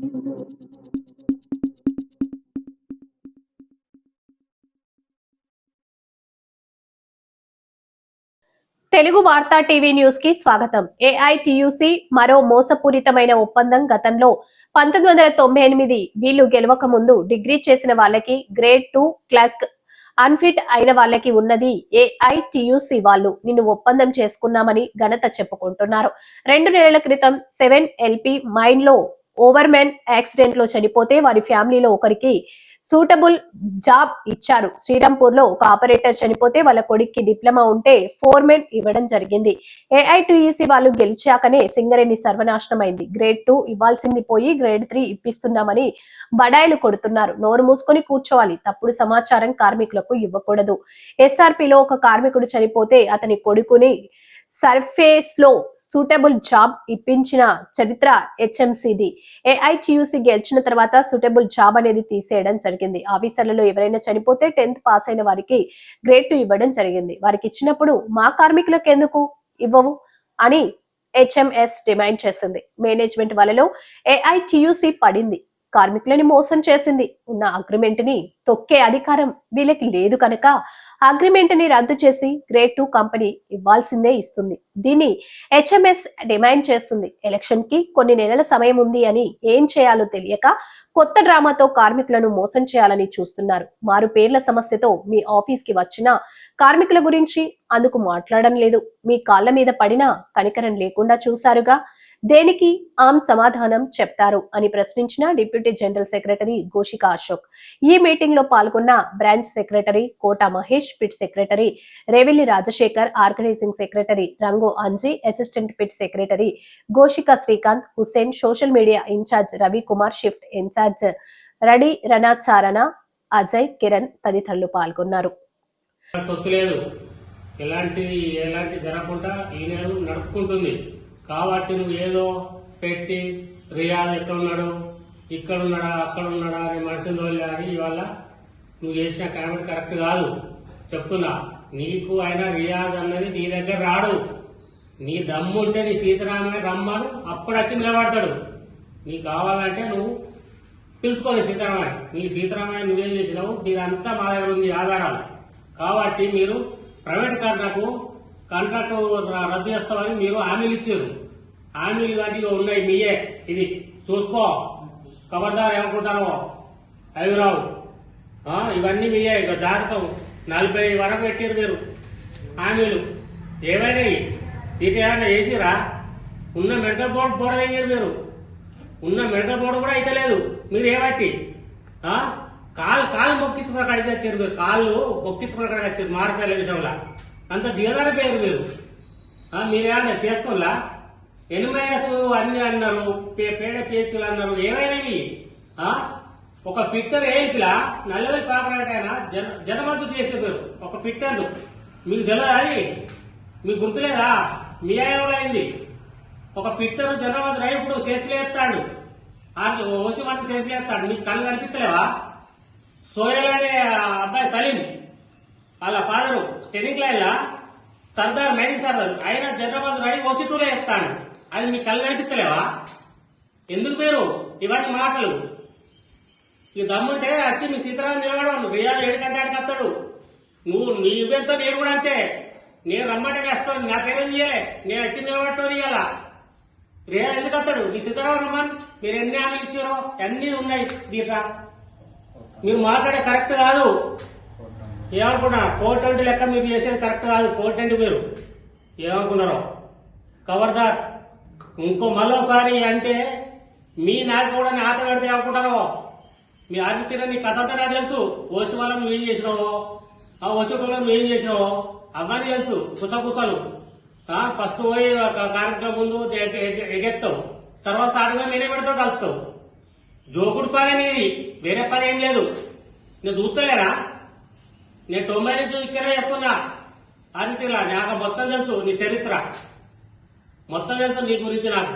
తెలుగు వార్తా టీవీ న్యూస్కి స్వాగతం. ఏఐటియుసి మరో మోసపూరితమైన ఒప్పందం గతంలో పంతొమ్మిది వందల తొంభై ఎనిమిది వీళ్ళు గెలవక ముందు డిగ్రీ చేసిన వాళ్ళకి గ్రేడ్ టూ క్లర్క్ అన్ఫిట్ అయిన వాళ్ళకి ఉన్నది ఏఐటియుసి వాళ్ళు. నిన్ను ఒప్పందం చేసుకున్నామని ఘనత చెప్పుకుంటున్నారు. రెండు నెలల క్రితం సెవెన్ ఎల్పి మైన్లో ఓవర్మెన్ యాక్సిడెంట్లో చనిపోతే వారి ఫ్యామిలీలో ఒకరికి సూటబుల్ జాబ్ ఇచ్చారు. శ్రీరాంపూర్లో ఒక ఆపరేటర్ చనిపోతే వాళ్ళ కొడుక్కి డిప్లొమా ఉంటే ఫోర్మెన్ ఇవ్వడం జరిగింది. ఏఐటిఈసి వాళ్ళు గెలిచాకనే సింగరేణి సర్వనాశనం అయింది గ్రేడ్ టూ ఇవ్వాల్సింది పోయి గ్రేడ్ త్రీ ఇప్పిస్తున్నామని బడాయిలు కొడుతున్నారు. నోరు మూసుకొని కూర్చోవాలి. తప్పుడు సమాచారం కార్మికులకు ఇవ్వకూడదు. ఎస్ఆర్పిలో ఒక కార్మికుడు చనిపోతే అతని కొడుకుని సర్ఫేస్లో సూటబుల్ జాబ్ ఇప్పించిన చరిత్ర హెచ్ఎంసీది. ఏఐటియుసి గెలిచిన తర్వాత సూటబుల్ జాబ్ అనేది తీసేయడం జరిగింది. ఆఫీసర్లలో ఎవరైనా చనిపోతే టెన్త్ పాస్ అయిన వారికి గ్రేడ్ టూ ఇవ్వడం జరిగింది. వారికి ఇచ్చినప్పుడు మా కార్మికులకు ఎందుకు ఇవ్వవు అని హెచ్ఎంఎస్ డిమాండ్ చేసింది. మేనేజ్మెంట్ వలలో ఏఐటియుసి పడింది. కార్మికులని మోసం చేసింది. ఉన్న అగ్రిమెంట్ని తొక్కే అధికారం వీళ్ళకి లేదు కనుక అగ్రిమెంట్ని రద్దు చేసి గ్రేడ్ టూ కంపెనీ ఇవ్వాల్సిందే ఇస్తుంది. దీన్ని హెచ్ఎంఎస్ డిమాండ్ చేస్తుంది. ఎలక్షన్కి కొన్ని నెలల సమయం ఉంది అని ఏం చేయాలో తెలియక కొత్త డ్రామాతో కార్మికులను మోసం చేయాలని చూస్తున్నారు. మారు పేర్ల సమస్యతో మీ ఆఫీస్కి వచ్చిన కార్మికుల గురించి అందుకు మాట్లాడడం లేదు. మీ కాళ్ళ మీద పడినా కనికరం లేకుండా చూశారుగా. దేనికి ఆమ్ సమాధానం చెప్తారు అని ప్రశ్నించిన deputy general secretary Goshika Ashok. ఈ మీటింగ్లో పాల్గొన్న branch secretary Kota Mahesh pit secretary Revelli Rajasekhar organising secretary Rangu Anji assistant pit secretary Goshika Srikanth Hussain social media incharge Ravi Kumar shift incharge రడి రణాచారణ అజయ్ కిరణ్ తదితరులు పాల్గొన్నారు. ఎలాంటిది ఎలాంటి జరగకుండా ఈ నడుపుకుంటుంది. కాబట్టి నువ్వు ఏదో పెట్టి రియాజ్ ఎక్కడున్నాడు ఇక్కడున్నాడా ఇక్కడ ఉన్నాడా అక్కడ ఉన్నాడా అనే మనిషిని తోలాడి ఇవాళ నువ్వు చేసిన కామెంట్ కరెక్ట్ కాదు. చెప్తున్నా నీకు అయినా రియాజ్ అన్నది నీ దగ్గర రాడు. నీ దమ్ము ఉంటే నీ సీతారామయ్య రమ్మను అప్పుడు వచ్చి నిలబడతాడు. నీకు కావాలంటే నువ్వు పిలుచుకోండి సీతారామయ్య. నీ సీతారామయ్య నువ్వేం చేసినావు? నీదంతా మా దగ్గర ఉంది ఆధారాలు. కాబట్టి మీరు ప్రైవేట్ కాంట్రాక్టు కాంట్రాక్టు రద్దు చేస్తామని మీరు హామీలు ఇచ్చారు. హామీలు ఇలాంటివి ఉన్నాయి మీయే. ఇది చూసుకో. ఖబర్దార్ ఏమనుకుంటారో? అవి రావు ఇవన్నీ మీయే. ఇక జాగ్రత్త నలభై వరకు పెట్టారు మీరు. హామీలు. ఏమైనాయి ఇటు ఏమైనా వేసిరా ఉన్న మెడికల్ బోర్డు బోర్డు మీరు. ఉన్న మెడికల్ బోర్డు కూడా అయితే లేదు. మీరు ఏమట్టి కాలు కాలు మొక్కించుకున్న కాడికి వచ్చారు మీరు. కాళ్ళు మొక్కించుకున్న కాడికి వచ్చారు. మారిపోయే విషయంలో. అంత దిగదారిపోయారు మీరు. మీరేమన్నా చేసుకోలా ఎనిమైనస్ అన్ని అన్నారు పే- పేడ పేచులు అన్నారు ఏమైనవి ఒక ఫిట్టర్ ఏంటిలా నల్లవేలి పాకరాటైనా జన జనమద్దు చేసే పేరు. ఒక ఫిట్టర్. మీకు తెలియదు అది? మీకు గుర్తులేదా? మీ అయ్యంలో అయింది. ఒక ఫిట్టర్ జనమద్దు ఇప్పుడు చేసిలేస్తాడు ఓసి వంట చేసిలేస్తాడు మీకు కళ్ళు కనిపిస్తలేవా? సోయల్ అనే అబ్బాయి సలీం. వాళ్ళ ఫాదరు టెన్నింగ్ సర్దార్ మైనింగ్ సర్దార్. ఆయన జనరబాద్ రాయి ఓసి ఎత్తాను అది మీ కళ్ళు కనిపిస్తలేవా? ఎందుకు మీరు ఇవన్నీ మాటలు. ఈ దమ్ముంటే వచ్చి మీ సీతారాం నిలబడవు? రియాజ్ ఏడుకంటే ఆడికి వస్తాడు. నువ్వు నీ ఇవ్వంతో నేను కూడా అంతే. నేను రమ్మంటే కష్టం నా పేరేం చేయలే నేను వచ్చి నిలబడటం ఇయ్యాలా రియా ఎందుకు వస్తాడు? నీ సీతారాం రమ్మన్. మీరు ఎన్ని హామీలు ఇచ్చారో? అన్నీ ఉన్నాయి. దీంట్లో. మీరు మాట్లాడే కరెక్ట్ కాదు. ఏమనుకున్నా? ఫోర్ ట్వంటీ లెక్క మీరు చేసేది కరెక్ట్ కాదు. ఫోర్ ట్వంటీ మీరు ఏమనుకున్నారో? కవర్దార్ ఇంకో మరోసారి అంటే మీ నాకు కూడా ఆట పెడితే ఏమనుకుంటారో? మీ ఆదిత్య నీ కథ అంతా నాకు తెలుసు. వచ్చి వాళ్ళని నువ్వు ఏం చేసినావో? ఆ వచ్చి వాళ్ళని నువ్వు ఏం చేసినావో? అవన్నీ తెలుసు. కుసకుసలు. ఫస్ట్ పోయి ఒక కార్యక్రమం ముందు ఎగ- ఎగెత్తావు తర్వాత సాటుగా నేనే పెడతావు కలుపుతావు జోకుడు పని అనేది వేరే పని ఏం లేదు. నేను చూస్తలేరా? నేను తొంభై నుంచి ఇక్కడే చేస్తున్నా. ఆదిత్యలా నాకు మొత్తం తెలుసు నీ చరిత్ర. మొత్తం తెలుసు నీ గురించి నాకు.